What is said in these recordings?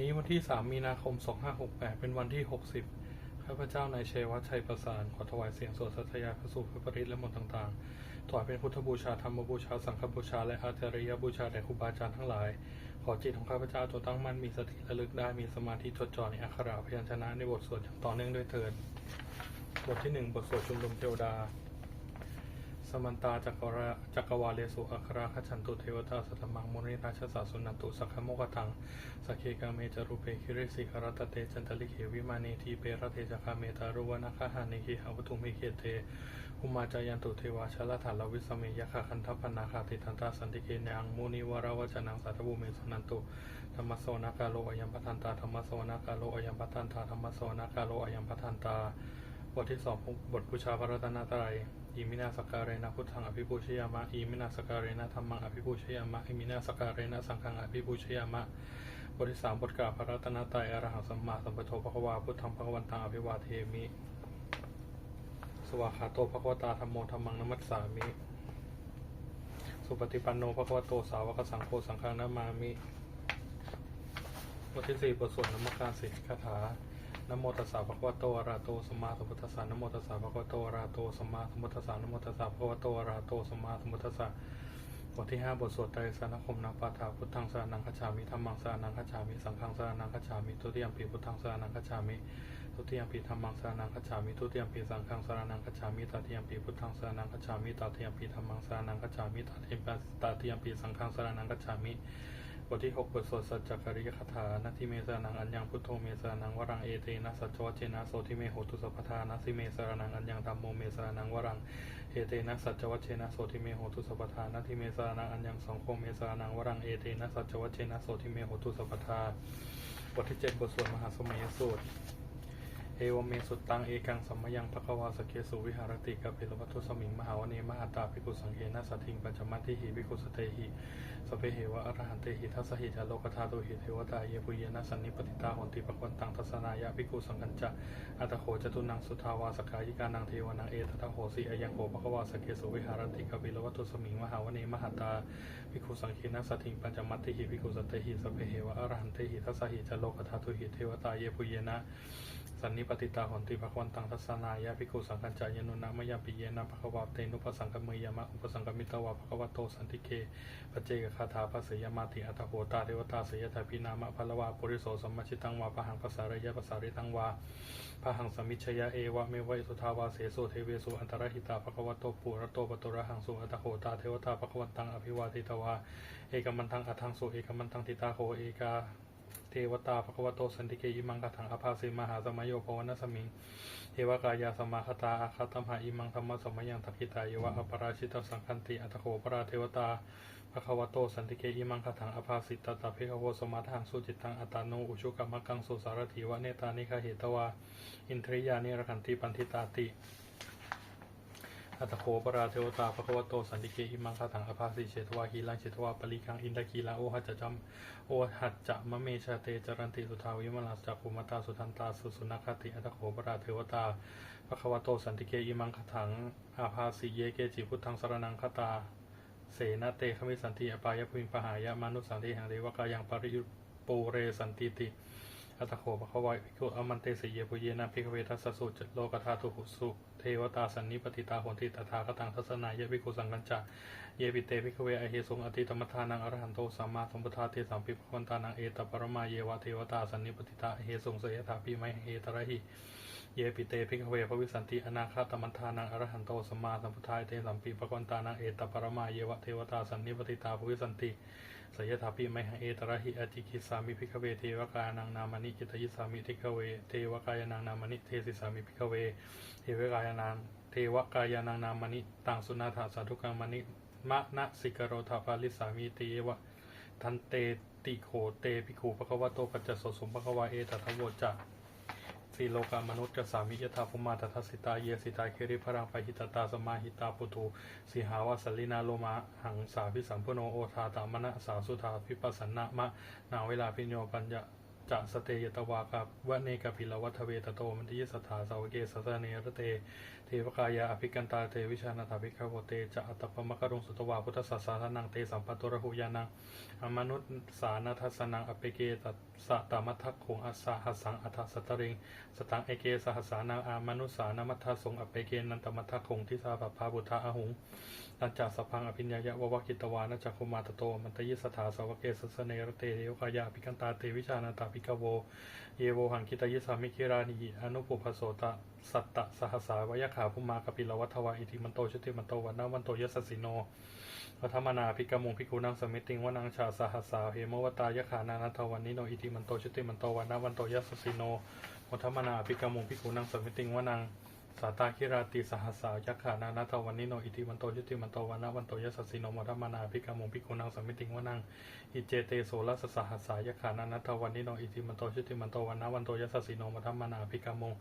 นี้วันที่ 3 มีนาคม 2568 เป็นวันที่ 60 ข้าพเจ้านายเชวัชชัยประสาน ขอถวายเสียงสวดสัตยาพระสูตรพระปริตและมนต์ต่างๆ ถวายเป็นพุทธบูชา ธรรมบูชา สังฆบูชา และอาจาริยบูชาแด่ครูบาอาจารย์ทั้งหลาย ขอจิตของข้าพเจ้าจงตั้งมั่นมีสติระลึกได้มีสมาธิจดจ่อในอักขระพยัญชนะในบทสวดอย่างต่อเนื่องด้วยเถิด บทที่ 1 บทสวดชุมนุมเทวดา สมันตาจักรวาจักรวาเลสุอัคราคฉันตุเทวตาสัตมังมุนิราชสาสุนันตุสักขโมกตังสักเคกาเมจารุเปคิริสิคารตเตจันตลิเขวิมานีทีเปรเทจคาเมตารุวนาคาหานิคิหาวตุมิเคเตอุมาจายันตุเทวาชลฐานลวิสเมยคาคันทพนาคาติทันตาสันติเกนังมุนิวราวจนังสัตบุเมสุนันตุธรรมโสนากาโลอยัมปทันตาธรรมโสนากาโลอยัมปทันตาธรรมโสนากาโลอยัมปทันตา บทที่สองบทบูชาพระรัตนตรัยอิมินาสการเรนะพุทธังอภิปูชยามะอิมินาสการเรนะธรรมังอภิปูชยามะอิมินาสการเรนะสังฆังอภิปูชยามะบทที่สามบทกล่าวพระรัตนตรัยอรหังสัมมาสัมพุทโธพระควาพุทธังพระวันตังอภิวาเทมิ สวากขาโตพระควตาธรรมโมธรรมังนัมัสสามิ สุปฏิปันโนพระควโตสาวกสังโฆสังฆานามามิบทที่สี่บทสวดนมัการสิกขาถา นโมตัสสะภะคะวะโตอะระหะโตสัมมาสัมพุทธัสสะนโมตัสสะภะคะวะโตอะระหะโตสัมมาสัมพุทธัสสะนโมตัสสะภะคะวะโตอะระหะโตสัมมาสัมพุทธัสสะบทที่ห้าบทสวดไตรสรคมนาปาฐาพุทธังสรนังคัจฉามิธัมมังสรนังคัจฉามิสังฆังสรนังคัจฉามิทุติยมปีพุทธังสรนังคัจฉามิทุติยมปีธัมมังสรนังคัจฉามิทุติยมปีสังฆังสรนังคัจฉามิตติยมปีพุทธังสรนังคัจฉามิตติยมปีธัมมังสรนังคัจฉามิตติยมปีตติยมปีสังฆังสรนังคัจฉามิ ทที่หกบทสวดสัจจคริยคาถานาทิเมสานังอัญญังพุทโธเมสานังวรังเอเตนะสัจจวัชเจนะโสทิเมโหตุสัพพทานาสิเมสานังอัญญังธรรมโมเมสานังวรังเอเตนะสัจจวัชเจนะโสทิเมโหตุสัพพทานาทิเมสานังอัญญังสังโฆเมสานังวรังเอเตนะสัจจวัชเจนะโสทิเมโหตุสัพพทาบทที่เจ็ดบทสวดมหาสมัยสูตร วเมสุตังเอกังสัมมยังภควาสเกสุวิหารติกะเพลวัตุสมิงมหาวเนมหาตาภิกุสังเกนะสัทธิงปัญจมัติหิภิกุสเตหิสเพเหวะอรหันเตหิทัสหิจาโลกธาตุหิเทวตาเยปุเยนะสันนิปติตาหนติปะควันตังทัสนายะภิกุสังกัญจะอัตโขจตุนังสุทาวาสกายิกานังเทวนังเอตตะโหสีอยังโหภควาสเกสุวิหารติกะเพลวัตุสมิงมหาวเนมหาตาภิกุสังเกนะสัทธิงปัญจมัติหิภิกุสเตหิสเพเหวะอรหันเตหิทัสสหิจาโลกธาตุหิเทวตาเยปุเยนะ สันนิปติตาหนติภควันตังทัสสนายะภิกขุสังกัญจายนุนะมยาปิเยนะภควาเตนุปสังกมืยามะอุปสังกมิตวะภควโตสันติเกปเจกคาถาภาษยมาติอัตโหตาเทวตาเสยถาพินามะพลวาปุริโสสมมชิตังวาปะหังภาษารยะภาษาริตังวาปะหังสมิชยะเอวะเมวัยสุทาวาเสโสเทเวสุอันตรหิตาภควโตปุระโตปตุระหังสุอัตโหตาเทวตาภควันตังอภิวาทิตวาเอกมันทังอัทังสุเอกมันทังทิตาโหเอกา เทวตาภควโตสันติเกอิมังคถังอภาสิมหาสมโยภวนัสมิงเทวกายาสมาคตาอาคาตมหาอิมังธรรมสมัยยังทักิตายวะอปราชิตสังคันติอัตโขปราเทวตาภควโตสันติเกอิมังคถังอภาสิตตาเพขโวสมาทังสุจิตังอัตานุอุชุกรรมกังสุสารถีวะเนตานิคาเหตวาอินทริยานิรขันติปันทิตาติ อัตโขปราเทวตาภควโตสันติเกอิมังคาถังอภาสิเชตวาหีลังเชตวาปริคังอินทกีลาโอหัจจะจำโอหัจจะมะเมชาเตจรันติสุทาวิมลาจักขุมตาสุทันตาสุสุนัคติอัตโขปราเทวตาภควโตสันติเกอิมังคาถังอาภาสิเยเกจิพุทธังสรนังคตาเสนาเตขมิสันติอปายภูมิปหายะมนุสันติหังเรวกายังปริยุปูเรสันติติัตโขภควายภิกุอมันเตสเยปุเยนะภิกเวทัสสสุจโลกธาตุหุสุเทวตาสันนิปติตาโหนติตถาคตังทัสนายะภิกุสังกัญจะเยปิเตภิกเวอเหสงอติธรรมทานังอรหันโตสัมมาสัมพุทธาเทสัมปิภวันตานังเอตปรมาเยวะเทวตาสันนิปติตาเหสงเสยถาปิไมเหตระหิเยปิเตภิกเวภวิสันติอนาคาตมันทานังอรหันโตสัมมาสัมพุทธาเทสัมปิภวันตานังเอตปรมาเยวะเทวตาสันนิปติตาภวิสันติ สยถาปิไมหเอตระหิอจิกิสามิพิกเวเทวกานังนามณิกิตยิสามิทิกเวเทวกายนังนามณิเทสิสามิพิกเวเทวกายนังเทวกายนังนามณิตังสุนาถาสาธุกังมณิมะนะสิกโรธาภาลิสามิเตวะทันเตติโขเตภิกขุปะควะโตปัจจสสมปะควะเอตถะโวจะ สีโลกามนุษย์จะสามิยธาภุมาตทัสสิตาเยสิตาเคริพรังปหิตตาสมาหิตาปุตุสีหาวาสลินาโลมาหังสาพิสัมพุโนโอทาตามนะสาสุธาพิปัสสนะมะนาเวลาพิญโยปัญญาจะสเตยตวากับวะเนกพิลวัทเวตโตมันติยสถาสาวเกสสะเนรเต ทวกายาอภิกันตาเตวิชานาถาภิกขวเตจะอัตตปมะกรุงสุตวาพุทธศาสานังเตสัมปตุระหุยานังอมนุษสานาทัสนังอเปเกตัสสะตามัทธคงอัสสะหัสังอัฏฐสตริงสตังเอเกสหัสสานังอามนุษสานามัทธสงอเปเกนันตมัทธคงทิสาปภาบุทธาอหุงนัจจาสพังอภิญญายะววกิตวานัจคุมาตโตมันตยิสถาสาวเกสสเนรเตเทวกายาอภิกันตาเตวิชานาตาภิกขโวเยโวหังคิตยิสามิคิรานิยิอนุปุพโสตะสัตตะสหสาวยขาภุมากปิลวัทวาอิทิมันโตชุติมันโตวันนาวันโตยสสสิโนวัฒมนาภิกมุงภิกุนังสมิติงวนังชาสหสาเหมวตายขานานัทวันนิโนอิทิมันโตชุติมันโตวันนาวันโตยสสสิโนวัฒมนาภิกมุงภิกุนังสมิติงวนัง สาตาคิราติสหัสสายักขานานาทวันนิโนอิติมันโตยุติมันโตวันนาวันโตยสสสิโนมัทมานาภิกามงภิกุนังสมิติงวนังอิเจเตโสลัสสหัสสายักขานานาทวันนิโนอิติมันโตยุติมันโตวันนาวันโตยสสสิโนมัทมานาภิกามง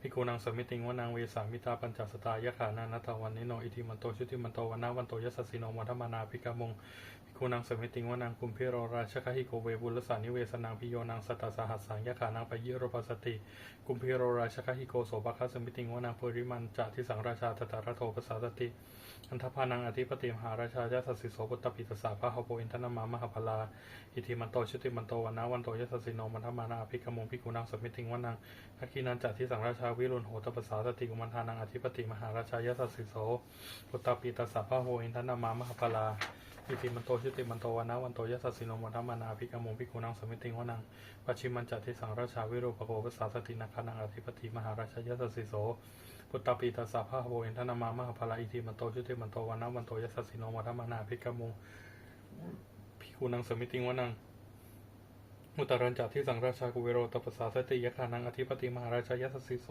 ภิกุนังสมิติงวนังเวสามิตาปัญจสตายักขานานาทวันนิโนอิติมันโตยุติมันโตวันนาวันโตยสสสิโนมัทมานาภิกามงคูนังสมิติงวานังกุมเพโรราชกหิโกเวบุลสานิเวสนังพิโยนังสตตสหัสสังยะขานังปยิโรปัสติกุมเพโรราชกหิโกโสภคสมิติงวานังปุริมันจะทิสังราชาตตารโทปสาสติอันทพานังอธิปติมหาราชายาสสิโสปตปิตสาพระหโปอินทนามามหาพลาอิทิมันโตชุติมันโตวันนาวันโตยสสสิโนมันทมานาภิกมงพิกุนังสมิติงวานังทักขีนันจัทิสังราชาวิรุณโหตปสาสติกุมันทานังอธิปติมหาราชายาสสิโสปตปิตสาพระโหอินทนามามหาพลา อิติมันโตชุติมันโตวันนาวันโตยัสสสิโนมัทมานาภิกามงภิกขุนังสมิติงวนังปัจฉิมัญจัติสังราชาวิโรปโกภาษาสตินาคานังอธิปติมหาราชยัสสสิโสพุตตปีตัสสะพะโวเอนทนามามหาภลาอิติมันโตชุติมันโตวันนาวันโตยัสสสิโนมัทมานาภิกามงภิกขุนังสมิติงวนังอุตรัญจัติสังราชากุเวโรตปสสาสติยะคานังอธิปติมหาราชยัสสสิโส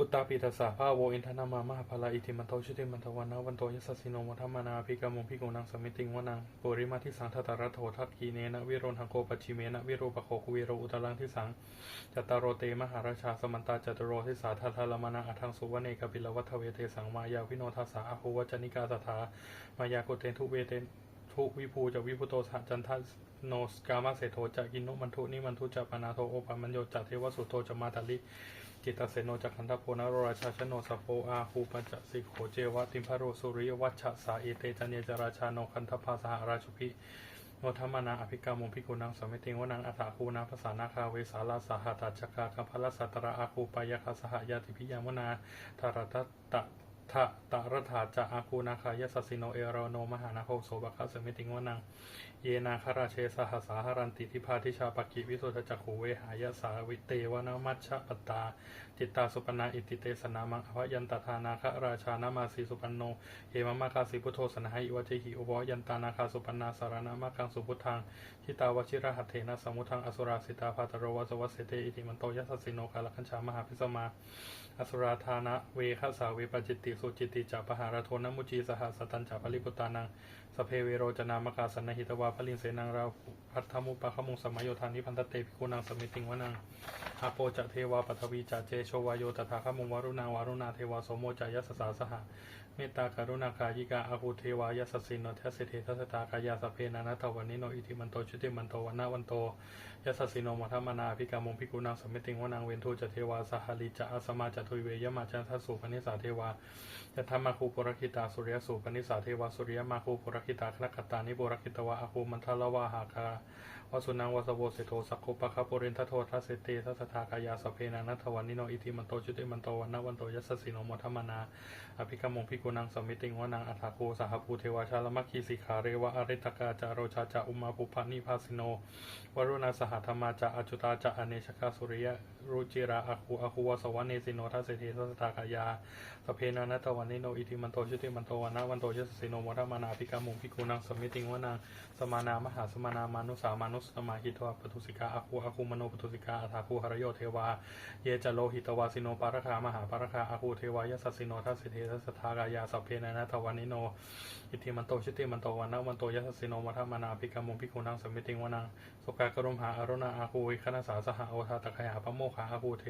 พุตตาปิตัสสะภาโวอินทนามามหาภลาอิติมันโตชุติมันตวันนาวันโตยัสสสิโนมัทมานาภิกามงภิกุนังสมิติงวนังปุริมาทิสังทัตารโททัตกีเนนะวิโรนังโกปัจิเมนะวิโรปโคกุวิโรอุตรังทิสังจัตตารโรเตมหาราชาสมันตาจัตตโรทิสาทัทธลมานังอัทังสุวเนกปิลวัฏเวเทสังมายาวิโนทัสสะอาภูวจนิกาสถามายาโกเตนทุเวเตนทุวิภูจะวิภูโตสจันทัสโนสกามาเสโทจะกินนุมันทุนิมันทุจะปนาโทโอปามันโยจะเทวสุโตจะมาตาลิ กิตตเสโนจักขันธโพนโรราชาชโนสปโพอาคูปัญจสิโขเจวะติมพโรสุริยวัชชะสาเอเตจันเนจราชาโนคันธภาสหราชุพิโนธรรมนาอภิกามงพิกุนังสมิติงวนังอัฏฐาคูนาภาษานาคาเวสาลาสหัตัจจกาคัมพลสัตระอาคูปายคาสหยาติพิยามนาธารตตะ ทะตะรัฐาจะอาคูนาคายสัสสิโนเอโรโนมหานาโคโสบคาสมิติงวนัง เยนาคาราเชสหสาหารันติทิพาทิชาปกิวิสุทจักขูเวหายสาวิเตวนามัชชะปตา จิตตาสุปนาอิติเตสนามังอภยันตทานาคราชานามาสีสุปันโนเอมมาคาสีพุทโธสนหายิวเจหิอุบยันตานาคาสุปนาสารนามาคังสุพุทธังทิตาวชิระหัตเถนะสมุทังอสุราสิตาภาตโรวัสวัสเสเตอิติมันโตยัสสิโนกาลคัญชามหาพิสมาอสุราธานะเวคสาเวปจิตติสุจิติจาปหารโทนมุจีสหสตันจาปริปุตานังสเพเวโรจนามกาสันนหิตวาพลินเสนังราพัทธมุปะขมุงสมัยโยธานิพันตเตภิกุนังสมิติงวนังอาโปจะเทวาปัทวีจะเจโชวายโยตถาขมุงวารุณาวารุณาเทวาโสโมจายัสสาสหะเมตตากรุณาคายิกาอาภูเทวายัสสินโนเทสเททัสตากายาสเพนานาทวันนิโนอิทิมันโตชุติมันโตวันนาวันโตยัสสิโนมัทมนาภิกามงภิกุนังสมิติงวนังเวนทูจเทวาสหลิจะอาสมาจะทุยเวยมาจันทสุปนิสาเทวายะธรรมาคูปรคิตาสุริยสูปนิสาเทวาสุริยมาคูปรคิตาคณกตานิปุรคิตวะอาคูมันทละวะหาคาวสุนังวสโวเสโทสักโคปะคาปุรินทโททัสเสเตทัสทากายาสเพนานัทวันนิโนอิทิมันโตจุติมันโตวันนวันโตยัสสิโนมัทมนาอภิกามงภิกุนังสมิติงวนังอัฏฐาคูสหภูเทวาชาลมัคคีสิขาเรวะอริตกาจาโรชาจาอุมาภูพานิพาสิโนวรุณาสหธรรมาจะอจุตาจะอเนชกาสุริยะรุจิราอาคูอาคูวสวรรเนสิโนทัสเสททัสสทากายาสเพนานัตวันนิโนอิทิมันโตชุติมันโตวันนะวันโตยสสสิโนวัมานาภิกามงภิกุนังสมิติงวนังสมานามหาสมานามานุสามานุสตมาหิตวะปทุสิกาอาคูอาคูมโนปทุสิกาอัฐาคูหรโยเทวาเยจโลหิตวาสิโนปารคามหาปารคาอาคูเทวายสสสิโนทัสเททัสสทากายาสเพนานัตวันนิโนอิทิมันโตชุติมันโตวันนะวันโตยสสสิโนวัมานาภิกามงภิกุนังสมิติงวนังสุกากรุมหาอรุณาอาคูวิคณสาสหโอทาตะคยาปโมขาอาคูเท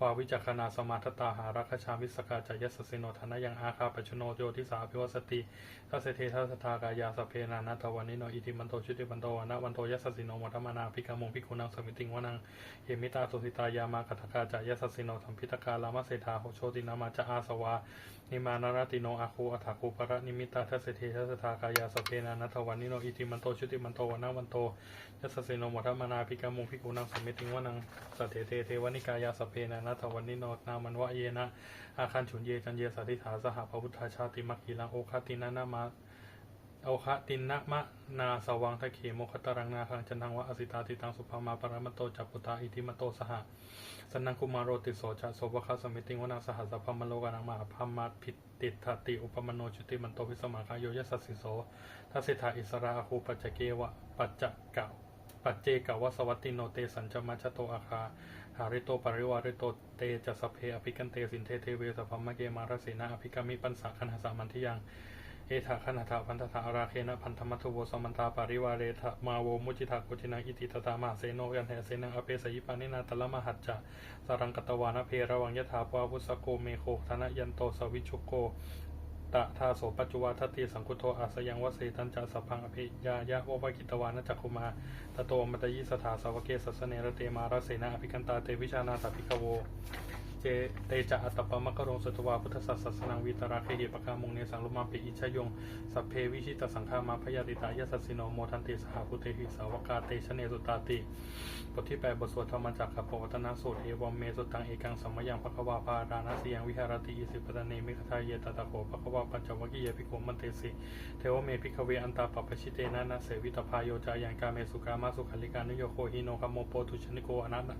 วาวิจักขณาสมาทตาหารัคชามิสกาจายสสิโนธนยังอาคาปชโนโยทิสาภิวสติทัสเสเททัสทากายาสเพนานัตวันนิโนอิติมันโตชุติมันโตวันะวันโตยสสิโนโนมัทมานาภิกขมงภิกขุนังสมิติงวนังเยมิตาสุสิตายามาคัตกาจายสสสิโนสัมพิตกาลามะเศธาโหโชตินามาจะอาสวา นิมานารติโนอาคูอัฐาคูปะระนิมิตาทัสเสเททัสทากายาสเพนานัทวันนิโนอิติมันโตชุติมันโตวันนาวันโตยัสสสิโนมัทมานาภิกขมงภิกขุนังสมิติงวนังสัตเทเทเทวนิกายาสเพนานัทวันนิโนนามันวะเยนะอาคันฉุนเยจันเยสัทธิฐาสหพระพุทธชาติมักกีลังโอคตินานามา โอคะตินนะมะนาสวังทะเขโมคตรังนาคังจันทังวะอสิตาติตังสุภามาปรมโตจักปุตาอิทิมโตสหะสนังกุมารโรติโสจะโสภคาสมิติงวนังสหัสสะพมโลกานังมหาพัมมาผิดติดทติอุปมโนจุติมันโตวิสมาคายโยยสัสสิโสทัสิทาอิสราอาคูปัจจเกวะปัจจกะปัจเจกวะสวัตติโนเตสัญจมัชโตอาคาหาริโตปริวาริโตเตจะสเพอภิกันเตสินเทเทเวสพมมะเกมารสีนาอภิกามิปันสาคันหสามันทิยัง เอถาคณถาพันธะอาราเคนะพันธมัทโวสมันตาปาริวาเรทมาโวมุจิตาโกจินังอิติตตามาเสโนยันเทเสนังอเปสยิปานินาตละมหัจจะสรังกตวานะเพระวังยถาปวาวุสโกเมโคธนยันโตสวิชุโกตะทาโสปัจจุวาทติสังคุโทอาสยังวเสตันจะสพังอภิยายะววกิตวานะจักคุมาตโตมัตยิสถาสาวเกสสเนรเตมาราเสนาอภิกันตาเตวิชานาสัพิกโว เจเตจะอัตตปะมะกะรงสุตวาพุทธสัสสสนังวิตราเคหิปะกามงเนสังลุมาปิอิชยงสัพเพวิชิตสังฆามาพยาติตายสัสสิโนโมทันติสหพุเทหิสาวกาเตชเนสุตาติบทที่แปดบทสวดธรรมจักรกับปวัตนสูตรเอวมเมสุตังเอกังสัมมยังภควาพารานาสียังวิหารติอิสิปตะเนมิคทายเยตตะโขภควาปัญจวกิเยภิกขุมันเตสิเทวเมภิกเวอันตาปปชิเตนะนะเสวิตพายโยจายังกาเมสุกามาสุขัลิกานุโยโคหิโนคัมโมโปตุชนิโกอนัต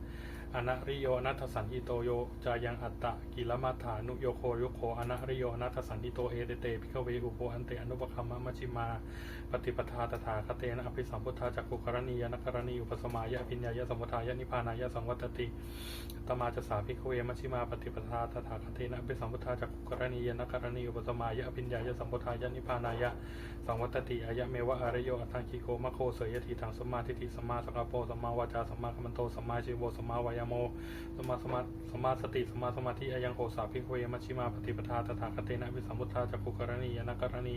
อนาริโยนัตสันหิโตโยจายังอัตตะกิลมัฐานุโยโคโยโคอนาริโยนัตสันหิโตเอเตเตพิกเวอุโปอันเตอนุปคัมมะมชิมา ปฏิปทาตถาคเตนะอภิสัมพุทธาจักขุกรณียนักรณีอุปสมายะพิญญายะสมุทายะนิพานายะสังวัตติตมาจะสาพิกเวมชิมาปฏิปทาตถาคเตนะอภิสัมพุทธาจักขุกรณียนักรณีอุปสมายะพิญญายะสมุทายะนิพานายะสังวัตติอายะเมวะอารโยอัตถังคิโกมะโคเสยยติทังสมาทิฏฐิสมาสังกโปสมาวาจาสมาคัมมันโตสมาชีโวสมาวายาโมสมมาสมาสมมาสติสมมาสมาธิอายังโหสาภิกเวมัชิมาปฏิปทาตถาคเตนะวิสัมพุทธาจักขุกรณียนกรณี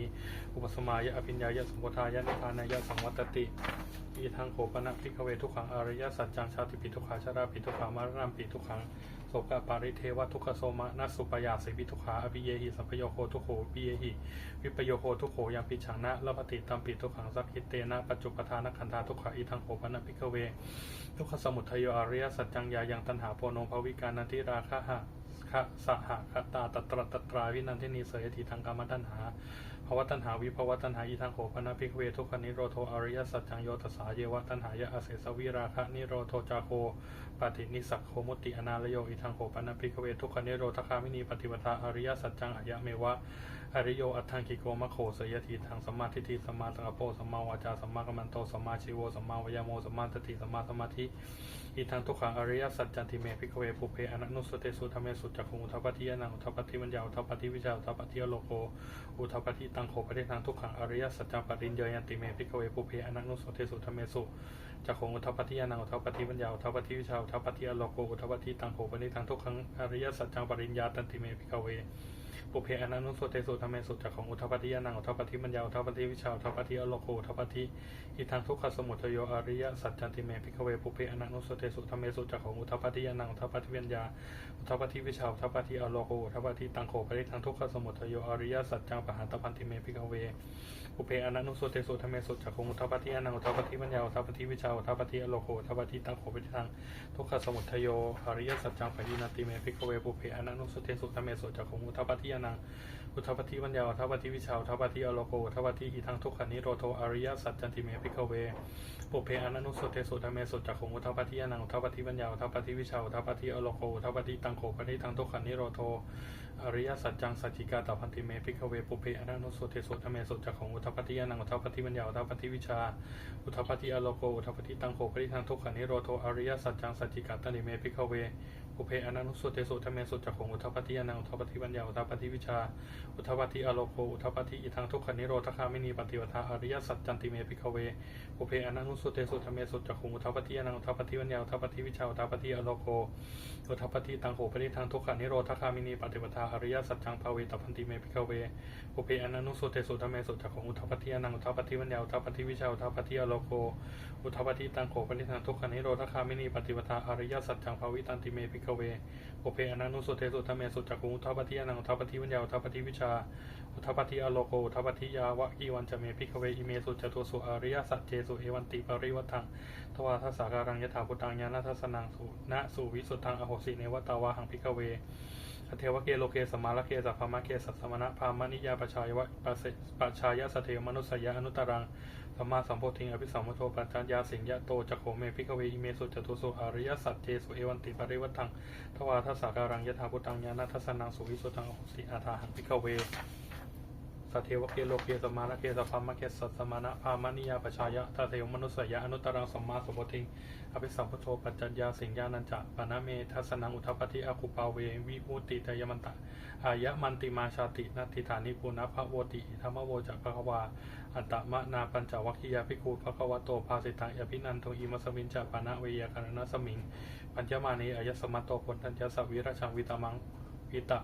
อุปสมายะอภิญญายะสมุทายะนิพพานายะสังวัตติอีทางโขปนะพิกเวทุกขังอริยสัจจังชาติปิทุกขาชาราปิทุกขามารณปิทุกขัง สกปาริเทวทุกขโสมะนัสสุปยาสิปิทุขาอภิเยหิสัพพโยโคทุโขปิเยหิ วิปโยโคทุโขยังปิฉังนะละปฏิตัมปิทุขังสักขิเตนะปัจจุปทานขันธาทุกขาอีทางโขปนะพิกเว ทุกขสมุทัยโยอริยสัจจังยายังตันหาโพโนภวิการนันทิราคะหะ คะสหะคตาตตรตตราวินันทินีเสยติทางกรรมตันหาภวตันหาวิภาวะตันหาอีทางโขปนาภิกเวทุกขนิโรโทอริยสัจจังโยตสาเยวตันหายะอเสสวิราคะนิโรโทจาโคปฏินิสักโคมุติอนาลโยอีทางโขปนาภิกเวทุกขนิโรธคามินีปฏิปทาอริยสัจจังอายะเมวะ อริโยอัตถังคิโกมะโคสยทีทางสัมมาทิฏฐิสัมมาสังกปโปสัมมาวาจาสัมมากัมมันโตสัมมาชีโวสัมมาวยาโมสัมมาสติสัมมาสมาธิอีทางทุกขังอริยสัจจันติเมพิกเวปุเพอนันุสเตสุธรรมเมสุจักขุอุทปปฏิยานังอุทปปฏิมัญญาอุทปปฏิวิชาอุทปปฏิโลโกอุทปปฏิตังโขปฏิทางทุกขังอริยสัจจังปริญญยันติเมพิกเวปุเพอนันุสเตสุธรรมเมสุจักขุอุทปปฏิยานังอุทปปฏิมัญญาอุทปปฏิวิชาอุทปปฏิโลโกอุทปปฏิตังโขปฏิทางทุกขังอริยสัจจังปริญญาตันติเมพิกเว ปุเพอนันุสุเตสุธรรมเมสุจากของอุทปฏิยานังอุทปฏิมัญญาอุทปฏิวิชาอุทปฏิอโลโกอุทปฏิอิทังทุกขสมุทโยอริยสัจจันติเมพิกเวปุเพอนันุสุเตสุธรรมเมสุจากของอุทปฏิยานังอุทปฏิมัญญาอุทปฏิวิชาอุทปฏิอโลโกอุทปฏิตังโขปฏิทังทุกขสมุทโยอริยสัจจังปหาตพันติเมพิกเวปุเพอนันุสุเตสุธรรมเมสุจากของอุทปฏิยานังอุทปฏิมัญญาอุทปฏิวิชาอุทปฏิอโลโกอุทปฏิตังโขปฏิทังทุกขสมุทโยอริยสัจจังปหินติเมพิกเวปุเพอนันุสุเตสุธรรมเมสุจากของอุทปฏิยานนังอุทปฏิวัญญาอุทปฏิวิชาอุทปฏิอโลโกอุทปฏิอีทังทุกขันนิโรโทอริยสัจจันติเมพิกเวปุเพอนันุสุเตสุธรรมเมสุจักขุงอุทปฏิยานังอุทปฏิวัญญาอุทปฏิวิชาอุทปฏิอโลโกอุทปฏิตังโขปฏิทังทุกขันนิโรโทอริยสัจจังสัจจิกาตพันติเมพิกเวปุเพอนันุสุเตสุธรรมเมสุจักขุงอุทปฏิยานังอุทปฏิวัญญาอุทปฏิวิชาอุทปฏิอโลโกอุทปฏิตังโขปฏิทังทุกขันนิโรโทอริยสัจจังสัจจิกาตนิเมพิกเว ปุเพอนันุสุเตสุธเมสุจักของอุทธปฏิยานังอุทธปฏิปัญญาอุทธปฏิวิชา อุทธปฏิอโลโกอุทธปฏิอิทังทุกขนิโรธคามินีปฏิวัฏาอริยสัจจันติเมพิกเวปุเพอนันุสุเตสุธเมสุจักของอุทธปฏิยานังอุทธปฏิปัญญาอุทธปฏิวิชาอุทธปฏิอโลโกอุทธปฏิตังโหปฏิทังทุกขนิโรธคามินีปฏิวัฏาอริยสัจจังภาเวตพันติเมพิกเวปุเพอนันุสุเตสุธเมสุจักของอุทธปฏิยานังอุทธปฏิปัญญาอุทธปฏิวิชาอุทธปฏิอโลโกอุทธปฏิตังโขปนิทังทุกขนิโรธคามินีปฏิปทาอริยสัจจังภาวิตันติเมพิกเวโอเพอนันตุสุเทสุทธเมสุจักขุอุทธปฏิยานังอุทธปฏิวิญญาอุทธปฏิวิชาอุทธปฏิอโลโกอุทธปฏิยาวะกีวันจะเมพิกเวอิเมสุจตุสุอริยสัจเจสุเอวันติปริวัตังทวาทัสสาการังยถาพุตังญาณทัสสนังสุณสุวิสุทังอโหสิเนวตาวาหังพิกเวอเทวเกโลเกสมมาลเกสัพพมะเกสัสมณะพามนิยาปชายวะปัสปชายะสเทวมนุสยะอนุตรัง สัมมาสัมโพธิงอภิสัมมโทปัญจยาสิงยะโตจักโขเมพิกเวอิเมสุจตุสุอริยสัจเจสุเอวันติปริวัตังทวาทัสสาการังยถาพุตังญาณทัสนังสุวิสุทธังอหสิอาทาหังพิกเวสเทวเกโลเกสมาลเกสพัมมะเกสัสสมณะพามนิยาปชายะตาเทวมนุสยะอนุตรังสัมมาสัมโพธิงอภิสัมพุทโธปัจจัญญาสิงญานัญจะปนาเมทัสนังอุทัปฏิอาคุปาเววิมุติตยมันตะอายะมันติมาชาตินัตติฐานิปุณพระโวติธรรมโวจักภควา อัตมะนาปัญจวัคคียาภิกขุภควโตภาสิตังยภินันโทอิมัสมินจะปานะเวยาการณสมิง ปัญจมานีอายสมัตโตผลทัญญสวิราชังวิตามังวิตะ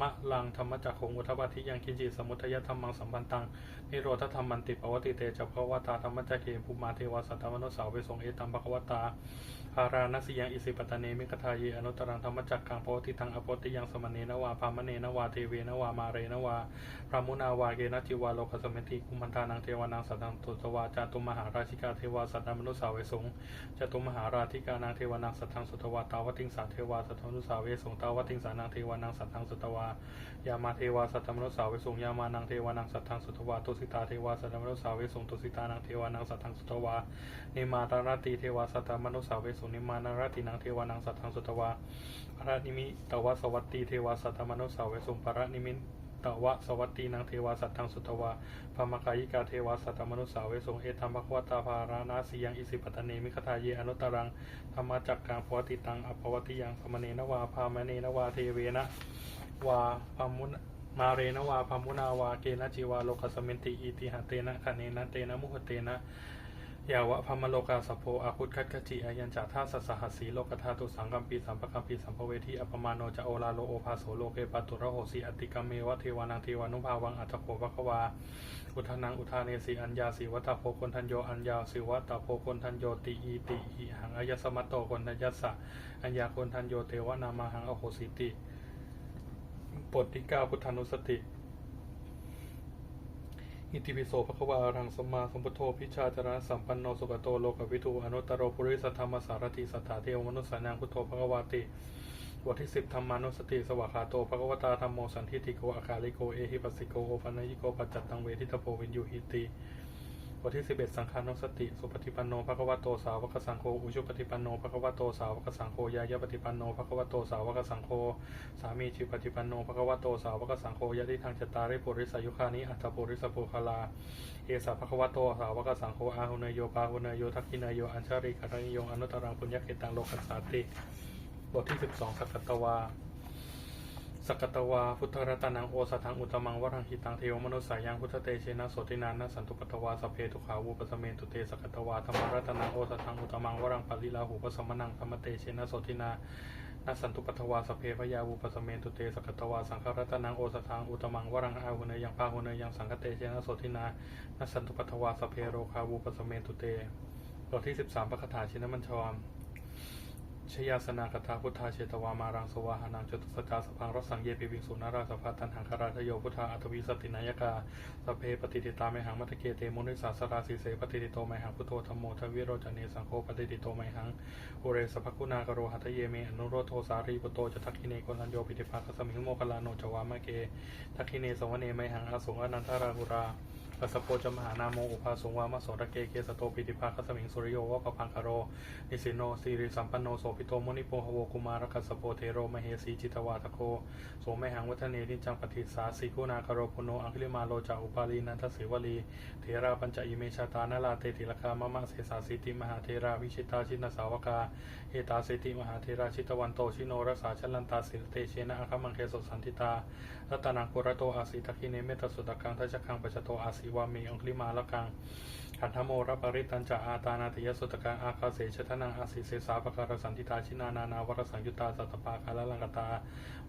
มะลังธรรมจักของอุทปฏิยังกินจิสมุทยธรรมังสัมปันตังนิโรธธรรมันติปวติเตจักภวตาธรรมจักเกภูมาเทวสัตมนุสาวเวสงเอตัมภควตาอาราณสียังอิสิปตะเนมิกทาเยอนุตรังธรรมจักกังโพธิทังอโพธิยังสมณเนนวาพามเนนวาเทเวนวามาเรนวาพระมุนาวาเกนจิวาโลกสมิติกุมันทานังเทวานังสัตตังตุตวาจาตุมหาราชิกาเทวาสัตตมนุสาวเวสงจตุมหาราธิกานังเทวานังสัตตังสุตวาตาวติงสาเทวาสัตตมนุสาเวสงตาวติงสานังเทวานังสัตตังสุตวายามาเทวาสัตตมนุสาเวสงยามานังเทวานังสัตตังสุตวาตุสิตาเทวาสัตตมนุสาเวสงตุสิตานังเทวานังสัตตังสุตวานิมาตารติเทวาสัตตมนุสาเวสุนิมานาราตินังเทวานังสัตทังสุตวาปรนิมิตวะสวัตติเทวาสัตตมนุสาเวสุปรนิมิตวะสวัตตินังเทวาสัตทังสุตวาพามกายิกาเทวาสัตมนุสาเวสุเอตัมภควตาภารานาสียังอิสิปตเนมิคทาเยอนุตรังธรรมจักกังปวติตังอภวติยังสมเนนวาพามเนนวาเทเวนะ วาพามุนมาเรนวาพามุนาวาเกนะจีวาโลกสมินติอิติหะเตนะคะเนนะเตนะมุหเตนะยาวะพมโลกาสโพอาคุตคัตกจิอายัญจาธาสัสหัสสีโลกธาตุสังกัมปีสัมปกัมปีสัมภเวทีอัปมาโนจะโอลาโลโอภาโสโลเกปตุระโหสีอติกัมเมวะเทวานังเทวานุภาวังอัตโขภควา อุทานังอุทาเนสีอัญญาสีวัตโพคนทันโยอัญญาสีวัตโพคนทันโยติอีติอิหังอายสมัตโตคนทัญญสสะอัญญาคนทันโยเทวนามาหังอโหสิติ บทที่เก้าพุทธานุสติ อิติปิโสภควารังสมมาสมพุทโธพิชาจารณสัมปันโนสุกโตโลกวิทูอนุตตรโรปุริสธรรมสารติสัทธาเทวมนุสสานังพุทโธภควาติบทที่สิบธรรมานุสติสวากขาโตภควตาธรรมโมสันทิติโกอาคาลิโกเอหิปัสสิโกโอปันญิโกปัจจัตตังเวทิตโพวินยูหิติ บทที่สิบเอ็ดสังขานุสติ สุปฏิปันโนภควโตสาวกสังโฆอุชุปฏิปันโนภควโตสาวกสังโฆยายปฏิปันโนภควโตสาวกสังโฆสามีจิปฏิปันโนภควโตสาวกสังโฆยะทิทางจตาริปุริสายุคานิอัตถปุริสปุคลา เอสาภควโตสาวกสังโฆอาหุเนโยปาหุเนโยทักขิเนโยอัญชาริกรณิโยอนุตตรังปุญญเกตังโลกัสสาติ บทที่สิบสองสักกตวา สกตวาพุทธรัตนังโอสถังอุตมังวรังหิตังเทวมนุสายังพุทธเตเชนะโสตินานะสันตุปตวาสเพทุขาวูปสเมนตุเตสกตวาธรรมรัตนังโอสถังอุตมังวรังปลิลาหูปสมนังธรรมเตเชนะโสตินานสันตุปตวาสเพพยาวูปสเมนตุเตสกตวาสังฆรัตนังโอสถังอุตมังวรังอาหุเนยยังพาหุเนยยังสังฆเตเชนะโสตินานสันตุปตวาสเพโรคาวูปสเมนตุเตบทที่สิบสามปคถาชินมัญชร ชยาสนาคถาพุทธาเชตวามารังสวาหานังจตุสจาสพังรสสังเยปิวิงสุนาราสภาตันหังคาราชโยพุทธาอัตวิสตินายกาสเพปฏิติตาไมหังมัตเกเตมุนิสาสราสีเสปฏิติโตไมหังพุทโธธรรมโมทวิโรจเนสังโฆปฏิติโตไมหังอุเรสภกุณากโรหัตเยเมอนุโรโทสารีปุโตจทักขิเนโกนันโยปิติภาคสมิงโมคลาโนจวามะเกทักขิเนสวเนไมหังอาสงอนันทาราหุรา ปัสสโปจมหานาโมอุปาสงวามะโสระเกเกสโตปิติภาคสมิงสุริโยวะปพังคารโรนิสิโนสีริสัมปันโนโสภิโตมนิโปหโวกุมารกัสโปเทโรมเหสีจิตวาทโคโสมหังวัฒเนนิจังปฏิสาสิกุนาคารโรปุโนอังคิลิมาโลจาอุปาลีนันทสิวลีเทราปัญจอิเมชาตานาลาเตติลคามะมะเสสาสิติมหาเทราวิชิตาชินสาวกาเอตาเสติมหาเทราชิตวันโตชิโนรักษาชลันตาสิลเตเชนะอัคมังเคสสันติตารัตนังปุระโตอาสิตะคิเนเมตสุตกังทัชคังปัจจโตอาสิวามีอังคลิมาละกังขันธโมรปริตันจะอาตานาติยสุตกังอาคาเสชทนังอาศิเสสาปการสันติตาชินานานาวรสังยุตตาสัตปาคาลลังกตา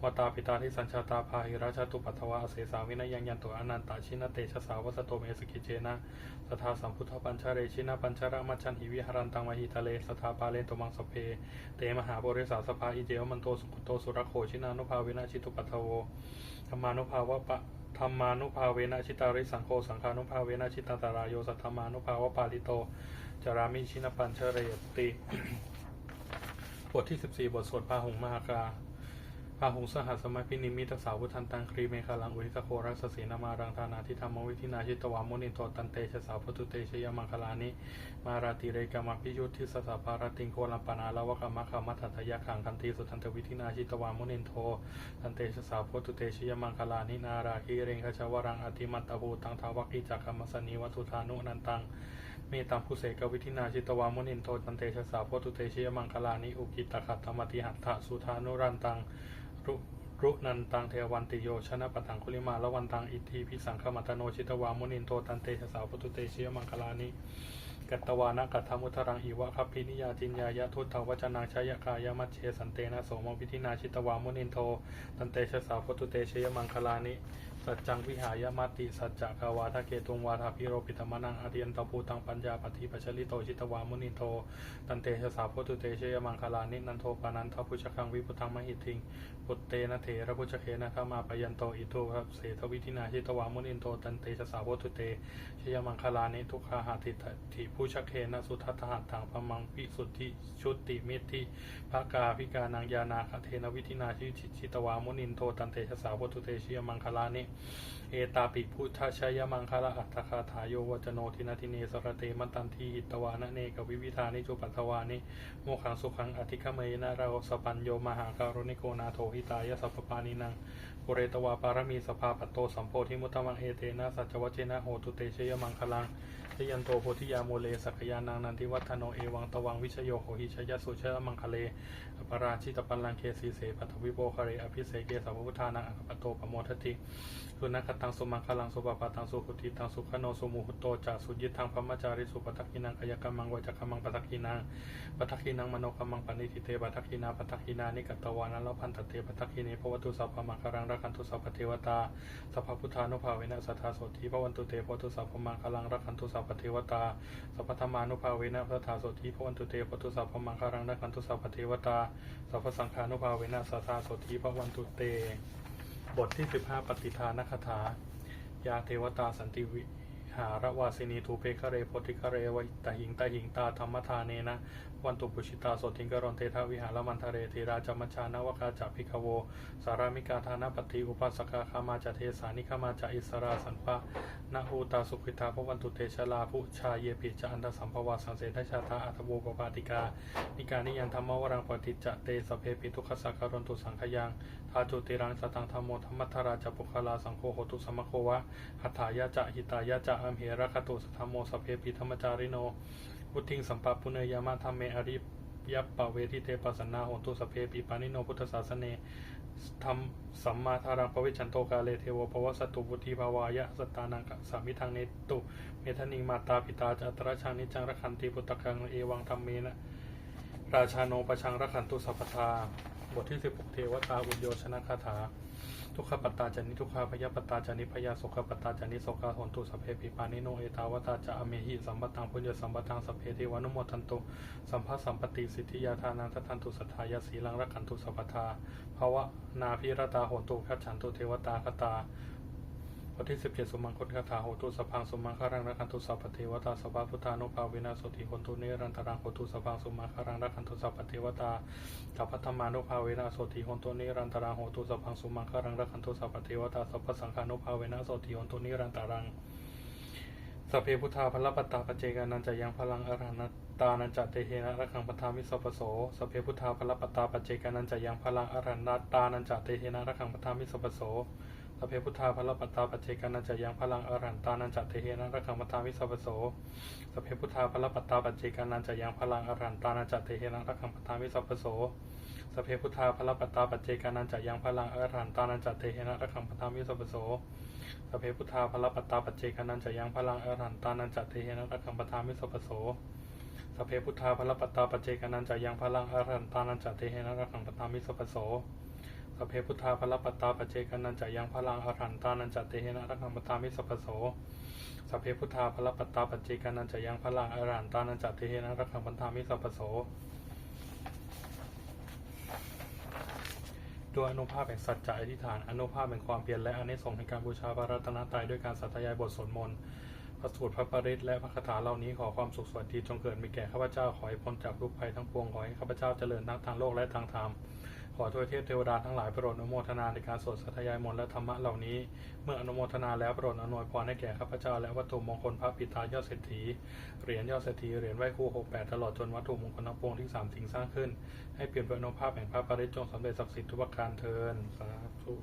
วตาปิตาทิสัญชาตาพาหิราชตุปัทวะอเสสาวินยังยันตุอนันตาชินเตชะสาวสโตเมสกิเจนะสทาสัมพุทธปัญชาเรชินะปัญชระมัจฉันหิวิหารันตังมหิทะเลสทาปาเลนตมังสเพเตมหาบริสาสภาอิเจวมันโตสุขุโตสุรโคชินานุภาวินาชิตุปัทโวธรรมานุภาวะปะ ธรรมานุภาเวนะชิตาริสังโฆสังฆานุภาเวนะชิตาตารายโยสัทธรรมานุภาวะปาลิโตจารามิชินปัญเชเรยติบทที่ 14 บทสวดพาหุงมหากา พาหงสหัสสมัยพินิมิตสาวุทันตังครีเมฆาลังอุทิสโครัสสีนามารังธานาทิธรรมวิธินาชิตวามุนินโตตันเตชะสาวพตุเตชยมังคลานิมาราติเรกามาพิยุทธิสสะภารติงโคลัมปนาลาวกามาคามัตถยะขังคันติสุทันตวิธินาชิตวามุนินโทตันเตชะสาวพตุเตชยมังคลานินาราคิเรงคชวรังอติมัตตภูตังทาวักิจักขมสนีวัตุธานุนันตังเมตัมพุเสกวิธินาชิตวามุนินโทตันเตชะสาโพตุเตชยมังคลานิอุกิตตขัตธรรมติหัตถะสุธานุรันตัง รุรุนันตังเทวันติโยชนะปะตังคุลิมาละวันตังอิทีพิสังขมัตโนชิตวามุนินโทตันเตชะสาวปตุเตชยมังคลานิกัตตวานะกัตถมุทรังอีวะคัพพินิยาจินยายะทุตถวจนางชายกายมัชเชสันเตนะโสมวิธินาชิตวามุนินโทตันเตชะสาวปตุเตชยมังคลานิ สัจจังวิหายมาติสัจจะกาวาทะเกตุงวาทาพิโรปิตมนังอริยันตภูตังปัญญาปฏิปัชลิโตชิตวามุนิโทตันเตชะสาโพตุเตชยมังคลานินันโทปานันทพุชคังวิพุทังมหิทิงปุตเตนะเถระพุชเคนะธมาปยันโตอิโตครับเสทวิธินาชิตวามุนินโทตันเตชะสาโพตุเตชยมังคลานิทุขาหาติถิพุชเคนะสุทัตหัตถังพมังพิสุทธิชุติมิทิภากาพิกานังยานาคเทนวิธินาชิชิตวามุนินโทตันเตชะสาโพตุเตชยมังคลานิเอตาปิพุทธชยมังคละอัตถคาถาโยวจโนทินาทิเนสรเตมันตันทีหิตวานะเนกวิวิธานิจุปัตวานิโมขังสุขังอธิคเมนะเราสปัญโยมหาการุณิโกนาโทหิตายสัพปานินังปุเรตวาปารมีสภาปัตโตสัมโพธิมุตมังเอเตนะสัจวัชเชนะโหตุเตชยมังคลังชยันโตโพธิยาโมเลสักยานังนันทิวัฒโนเอวังตวังวิชโยโหหิชยสุชยมังคเลอปราชิตปัลลังเคสีเสปัทวิโบคเรอภิเสเกสัพพุทธานังอัคปโตปโมทติสุนัขตังสุมังคลังสุปปาตังสุขุติตังสุขโนสุมุหุโตจาสุยิทังพมจาริสุปทักขินังกายกรรมังวจักขมังปทักขินังปทักขินังมโนกรรมังปณิทิเตปทักขินาปทักขินานิกัตวานัลลพันตเตปทักขิเนภวตุสัพพมังคลังรักขันตุสัพพเทวตาสัพพพุทธานุภาเวนะสัทธาโสธีพวันตุเตภวตุสัพพมังคลังรักขันตุสัพพเทวตาสัพพธรรมานุภาเวนะสัทธาโสธีพวันตุเตภวตุสัพพมังคลังรักขันตุสัพพเทวตาสัพพสังฆานุภาเวนะสัทธาโสธีพวันตุเต บทที่ 15 ปฏิทานคาถา ยาเทวตาสันติวิ หาระวาสินีทูเพคะเรโพธิคะเรวตหิงตหิงตาธรรมทานเนนะวันตุปุชิตาโสติงกรอนเททาวิหารมันทะเรเทราจมัชานวกาจัพิกโว สารามิกาธานปฏิอุปัสสกาคามาจเทสานิคามาจอิสราสันปะนาหูตาสุขิตาพวันตุเตชลาภุชาเยปิจอันตสัมภวาสังเสทชาตาอัตโวปปาติกา นิการนิยันธรรมวรังปฏิจจเตสเพปิทุขสักการนตุสังขยังทาจุติรังสตังธรรมโมธรรมัทธราจปุคลาสังโฆโหตุสมโควะหัตถายะจะหิตายะจะอมเหระคตุสธรรมโมสเพปิธรรมจาริโนพุทธิงสัมปะปุเนยามะธรรมเมอริยัปปะเวทิเตปัสสนาโหตุสเพปิปานิโนพุทธศาสเนธรรมสัมมาทารังปวิชันโตกาเลเทวปวัสตุวุธิภาวายะสตานังสามิทังเนตุเมธนิงมาตาปิตาจัตระชังนิจังรคันติปุตตะกังเอวังธรรมเมนะราชาโนปชังรักขันตุสัพพทา บทที่ 16 เทวตาอุญโยชนะคาถา ทุกขปัตตาจานิทุกขาพยาปัตตาจานิพยาโสขปัตตาจานิโสกาหนตุสัพเพปิปานิโนเอตาวตาจะอเมหิสัมปตังพุญญสัมปตังสัพเพเทวานุโมทันตุสัมภาสัมปติสิทธิยาทานังทัันตุสัทธายาสีลังรักขันตุสัพพทาภาวะนาพิรตาโหตุคัจฉันตุเทวตาคตา บทที่สิบเจ็ดสมังคตคาถาโหตุสพังสมังคารังรักันตุสัพพเทวตาสัพพะพุทธานุภาเวนะโสติโหตุเนรันตรังโหตุสพังสมังคารังรักันตุสัพพเทวตาสัพพธรรมานุภาเวนะโสติโหตุเนรันตรังโหตุสพังสมังคารังรักันตุสัพพเทวตาสัพพสังฆานุภาเวนะโสติโหตุเนรันตรังสัพเพพุทธาพละปตตาปเจกานันจะยังพลังอรหันตานันจะเตเฮนะระคังปทามิสัพโสสัพเพพุทธาพละปตตาปเจกานันจะยังพลังอรันตานันจะเตเฮนะระคังปทามิสัพโส เพพุทธาพละปัตตาปัจเจกานันจยังพลังอรันตานันจะเตเฮนะระคังปทามิสัพโสสเพพุทธาพละปัตตาปัจเจกานันจยังพลังอรันตานันจะเตเฮนะระคังปทามิสัพโสสเพพุทธาพละปัตตาปัจเจกานันจยังพลังอรันตานันจะเตเฮนะระคังปทามิสัพโสสเพพุทธาพละปัตตาปัจเจกานันจยังพลังอรหันตานันจะเทเหนะระคังปทามิสปปโสสเพพุทธาพละปัตตาปัจเจกานันจยังพลังอรหันตานันจะเทเหนะระคังปทามิสปปโส สพเพพุทธาพละปตาปัจเจกานันจะยังพลังอรันตานันจะเทเหนะระคังปทามิสปปโสสพเพพุทธาพละปตาปัจเจกานันจะยังพลังอรันตานันจะเทเหนะระคังปทามิสปปโสด้วยอนุภาพแห่งสัจจะอธิษฐานอนุภาพแห่งความเพียรและอานิสงส์ในการบูชาพระรัตนตรัยด้วยการสัตยายบทสวดมนต์พระสูตรพระปริตและพระคาถาเหล่านี้ขอความสุขสวัสดีจงเกิดมีแก่ข้าพเจ้าขอให้พ้นจากทุกภัยทั้งปวงขอให้ข้าพเจ้าเจริญทั้งทางโลกและทางธรรม ขอทวยเทพเทวดาทั้งหลายโปรดอนุโมทนาในการสวดสัตยายมนต์และธรรมะเหล่านี้ เมื่ออนุโมทนาแล้วโปรดอนวยพรให้แก่ข้าพเจ้าและวัตถุมงคลพระปิตายอดเศรษฐีเหรียญยอดเศรษฐีเหรียญไหว้ครูหกแปดตลอดจนวัตถุมงคลทั้งปวงที่สามสิ่งสร้างขึ้น ให้เปลี่ยนเป็นอนุภาพแห่งพระปริตจงสำเร็จศักดิ์สิทธิ์ทุกประการเทินสาธุ